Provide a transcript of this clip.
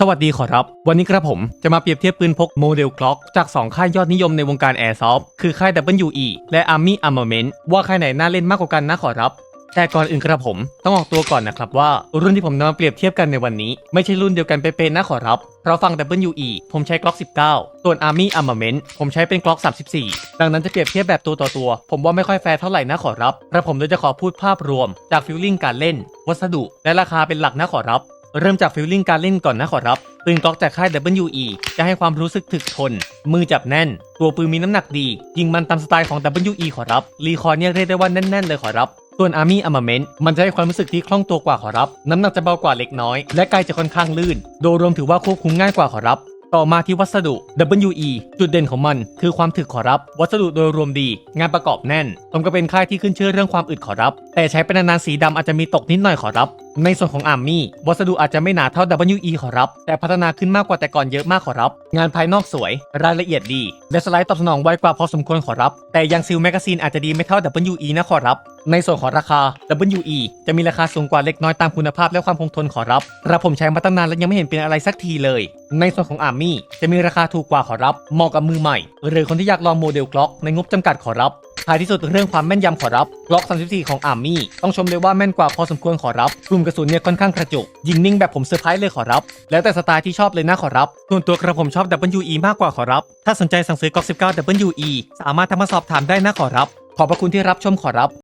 สวัสดีขอรับ วันนี้กระผมจะมาเปรียบเทียบปืนพกโมเดลกล็อกจาก 2 ค่ายยอดนิยมในวงการแอร์ซอฟคือค่าย WE และ Army Armament ว่าค่ายไหนน่าเล่นมากกว่ากันนะขอรับ แต่ก่อนอื่นกระผมต้องออกตัวก่อนนะครับว่า รุ่นที่ผมนำมาเปรียบเทียบกันในวันนี้ ไม่ใช่รุ่นเดียวกันเป๊ะๆนะขอรับ เพราะฟัง WE ผมใช้กล็อก19 ส่วน Army Armament ผมใช้เป็นกล็อก34 ดังนั้นจะเปรียบเทียบแบบตัวต่อตัว ผมว่าไม่ค่อยแฟร์เท่าไหร่นะขอรับกระผมเลยจะขอพูดภาพรวมจากฟิลลิ่งการเล่น วัสดุ และราคาเป็นหลักนะขอรับ เริ่มจากฟิลลิ่งการเล่นก่อนนะขอรับ ปืนกล็อกจากค่าย WE จะให้ความรู้สึกถึกทน มือจับแน่น ตัวปืนมีน้ำหนักดี ยิงมันตามสไตล์ของ WE ขอรับ รีคอร์เนี่ยเรียกได้ว่าแน่น ๆ เลยขอรับส่วน Army Armament มันจะให้ความรู้สึกที่คล่องตัวกว่าขอรับ น้ำหนักจะเบากว่าเล็กน้อย และกายจะค่อนข้างลื่น โดยรวมถือว่าควบคุมง่ายกว่าขอรับ ต่อมาที่วัสดุ WE จุดเด่นของมันคือความถึกขอรับ วัสดุโดยรวมดี งานประกอบแน่นผมก็เป็นค่ายที่ขึ้นชื่อเรื่องความอึดขอรับ แต่ใช้เป็นนานๆสีดำอาจจะมีตกนิดหน่อยขอรับ ในส่วนของอาร์มี่วัสดุอาจจะไม่หนาเท่า WE ขอรับ แต่พัฒนาขึ้นมากกว่าแต่ก่อนเยอะมากขอรับ งานภายนอกสวย รายละเอียดดี และสไลด์ตอบสนองไวกว่าพอสมควรขอรับ แต่ยังซิลแมกกาซีนอาจจะดีไม่เท่า WE นะขอรับ ในส่วนของราคา WE จะมีราคาสูงกว่าเล็กน้อยตามคุณภาพและความคงทนขอรับกระผมใช้มาตั้งนานและยังไม่เห็นเป็นอะไรสักทีเลย ในส่วนของอาร์มี่จะมีราคาถูกกว่าขอรับเหมาะกับมือใหม่ หรือคนที่อยากลองโมเดลกล็อกในงบจำกัดขอรับ ท้ายที่สุดเรื่องความแม่นยำขอรับกล็อก34 ของอาร์มี่ต้องชมเลยว่าแม่นกว่าพอสมควรขอรับกลุ่มกระสุนเนี่ยค่อนข้างกระจุกยิงนิ่งแบบผมเซอร์ไพรส์เลยขอรับ แล้วแต่สไตล์ที่ชอบเลยนะขอรับส่วนตัวกระผมชอบ WE มากกว่าขอรับ ถ้าสนใจสั่งซื้อกล็อก19 WE สามารถทำมาสอบถามได้นะขอรับ ขอบพระคุณที่รับชมขอรับ